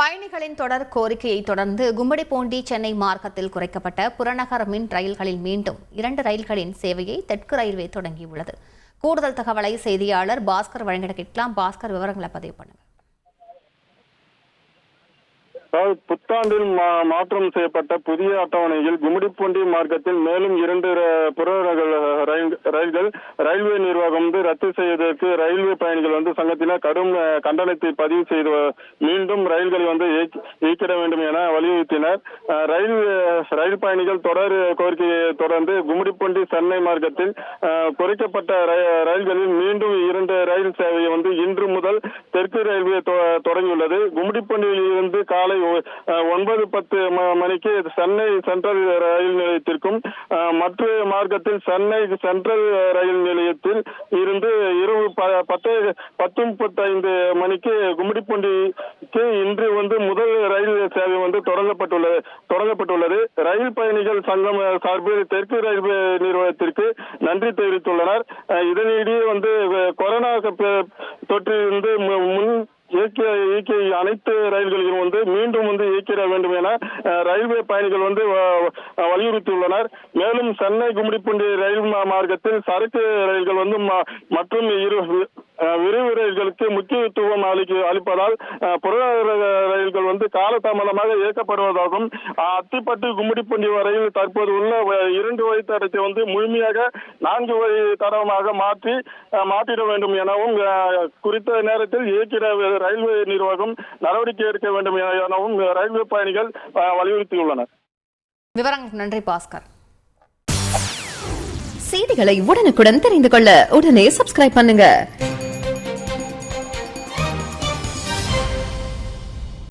பயணிகளின் தொடர் கோரிக்கையை தொடர்ந்து கும்மிடிப்பூண்டி சென்னை மார்க்கத்தில் குறைக்கப்பட்ட புறநகர் மின் ரயில்களில் மீண்டும் இரண்டு ரயில்களின் சேவையை தெற்கு ரயில்வே தொடங்கியுள்ளது. கூடுதல் தகவலை செய்தியாளர் பாஸ்கர் வழங்கிட கேட்கலாம். பாஸ்கர் விவரங்களை பதிவு பண்ணுங்கள் அதாவது புத்தாண்டில் மா- மாற்றம் செய்யப்பட்ட புதிய அட்டவணையில் கும்மிடிப்பூண்டி மார்க்கத்தில் மேலும் இரண்டு புற ரயில்கள் ரயில்வே நிர்வாகம் வந்து ரத்து செய்வதற்கு ரயில்வே பயணிகள் வந்து சங்கத்தினர் கடும் கண்டனத்தை பதிவு செய்து மீண்டும் ரயில்களை வந்து இயக்கிட வேண்டும் என வலியுறுத்தினர். ரயில் ரயில் பயணிகள் தொடர் கோரிக்கையை தொடர்ந்து கும்மிடிப்பூண்டி சென்னை மார்க்கத்தில் குறைக்கப்பட்ட ரயில்களில் மீண்டும் இரண்டு ரயில் சேவையை வந்து இன்று முதல் தெற்கு ரயில்வே தொ- தொடங்கியுள்ளது. கும்மிடிப்பூண்டியில் இருந்து காலை ஒன்பது பத்து மணிக்கு சென்னை சென்ட்ரல் ரயில் நிலையத்திற்கும் மற்ற மார்க்கத்தில் சென்னை சென்ட்ரல் ரயில் நிலையத்தில் இருந்து இரவு பத்து பத்து முப்பத்தைந்து மணிக்கு கும்மிடிப்பூண்டிக்கு இன்று வந்து முதல் ரயில் சேவை வந்து தொடங்கப்பட்டுள்ளது தொடங்கப்பட்டுள்ளது. ரயில் பயணிகள் சங்கம் சார்பில் தெற்கு ரயில்வே நிறுவனத்திற்கு நன்றி தெரிவித்துள்ளனர். இதனிடையே வந்து கொரோனா தொற்றிலிருந்து முன் இயக்க இயக்க அனைத்து ரயில்களையும் வந்து மீண்டும் வந்து இயக்கிட வேண்டும் என அஹ், ரயில்வே பயணிகள் வந்து வலியுறுத்தியுள்ளனர். மேலும் சென்னை கும்மிடிப்பூண்டி ரயில் மார்க்கத்தில் சரக்கு ரயில்கள் வந்து ம- மற்றும் இரு விரைவு ரயில்களுக்கு முக்கியத்துவம் அளிக்க அளிப்பதால் புறநகர ரயில்கள் வந்து காலதாமதமாக இயக்கப்படுவதாகவும் அத்திப்பட்டு கும்மிடிப்பூண்டி வரையில் தற்போது உள்ள வ- இரண்டு வழித்தடத்தை வந்து முழுமையாக நான்கு வழி தடமாக மாற்றி மாற்றிட வேண்டும் எனவும் குறித்த நேரத்தில் இயக்கிட ரயில்வே நிர்வாகம் நடவடிக்கை எடுக்க வேண்டும் என- எனவும் ரயில்வே பயணிகள் வலியுறுத்தியுள்ளனர். விவரங்களுக்கு நன்றி பாஸ்கர். செய்திகளை உடனுக்குடன் தெரிந்து கொள்ள உடனே சப்ஸ்கிரைப் பண்ணுங்க.